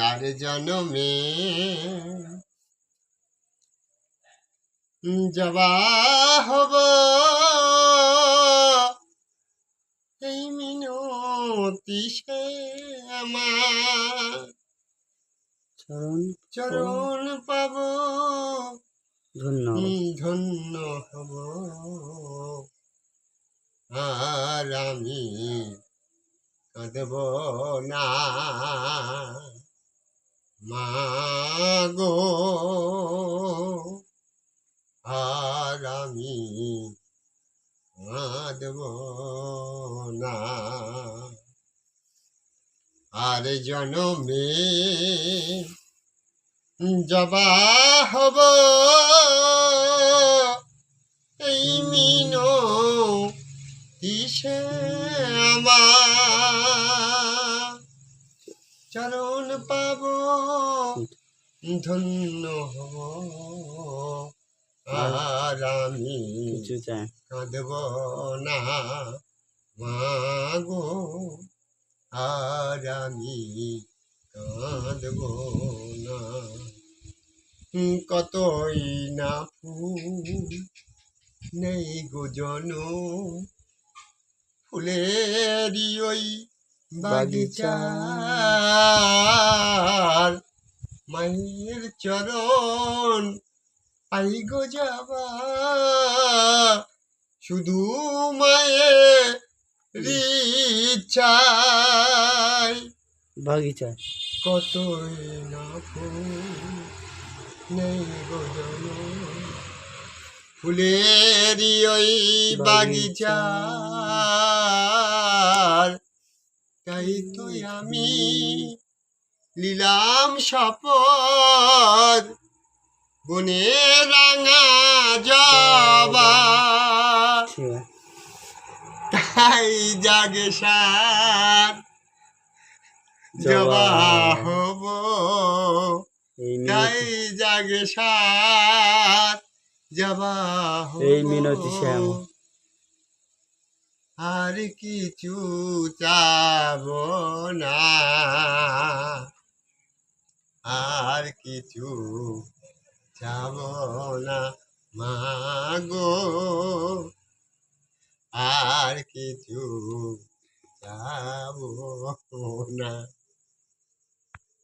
আর জনমে জবা হব। এই মিনতি সে আমার। চরণ চরণ পাব। ধন্যবাদ ধন্য হব। আর আমি কাঁদব না। মাগো আর আমি না। আর জনমে জবা হব। চরণ পাব, ধন্য হব আর আমি কাঁদব না মাগো আর আমি কাঁদব না। কতই না ফুল নেই গো জন ফুলেরই ওই বাগিচার। মায়ের চরণ পাই গো যাবা। শুধু মায়ের চাই বাগিচা কতই না ফুল নেই গো ফুলেরই ওই বাগিচার তাই তো আমি লীলাম শপথ বনে রাঙা ঠিক তাই জাগে সার জবা। হব। তাই জাগে সার। জবা এই মিনতি শ্যাম। আর কিছু চাব না। আর কিছু চাব না মাগো। আর কিছু যাব না।